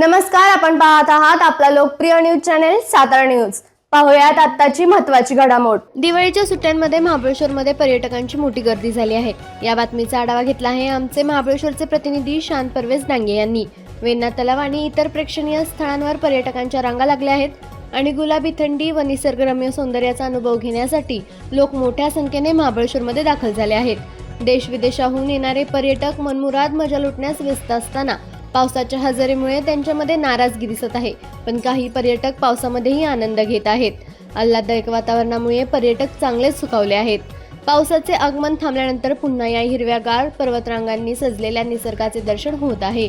नमस्कार आपण पाहत आहात आपला लोकप्रिय न्यूज चॅनेल सातारा न्यूज. पाहुयात आत्ताची महत्वाची घडामोड. दिवाळीच्या सुट्ट्यांमध्ये महाबळेश्वरमध्ये पर्यटकांची मोठी गर्दी झाली आहे. या बातमीचा आढावा घेतला आहे आमचे महाबळेश्वरचे प्रतिनिधी शांत परवेज डांगे यांनी. वेन्ना तलाव आणि इतर प्रेक्षणीय स्थळांवर पर्यटकांच्या रांगा लागल्या आहेत आणि गुलाबी थंडी व निसर्गरम्य सौंदर्याचा अनुभव घेण्यासाठी लोक मोठ्या संख्येने महाबळेश्वरमध्ये दाखल झाले आहेत. देश विदेशाहून येणारे पर्यटक मनमुराद मजा लुटण्यास व्यस्त असताना पावसाच्या हजेरीमुळे त्यांच्यामध्ये नाराजगी दिसत आहे. पण काही पर्यटक पावसामध्येही आनंद घेत आहेत. आल्हाददायक वातावरणामुळे पर्यटक चांगलेच सुखावले आहेत. पावसाचे आगमन थांबल्यानंतर पुन्हा या हिरव्यागार पर्वतरांगांनी सजलेल्या निसर्गाचे दर्शन होत आहे.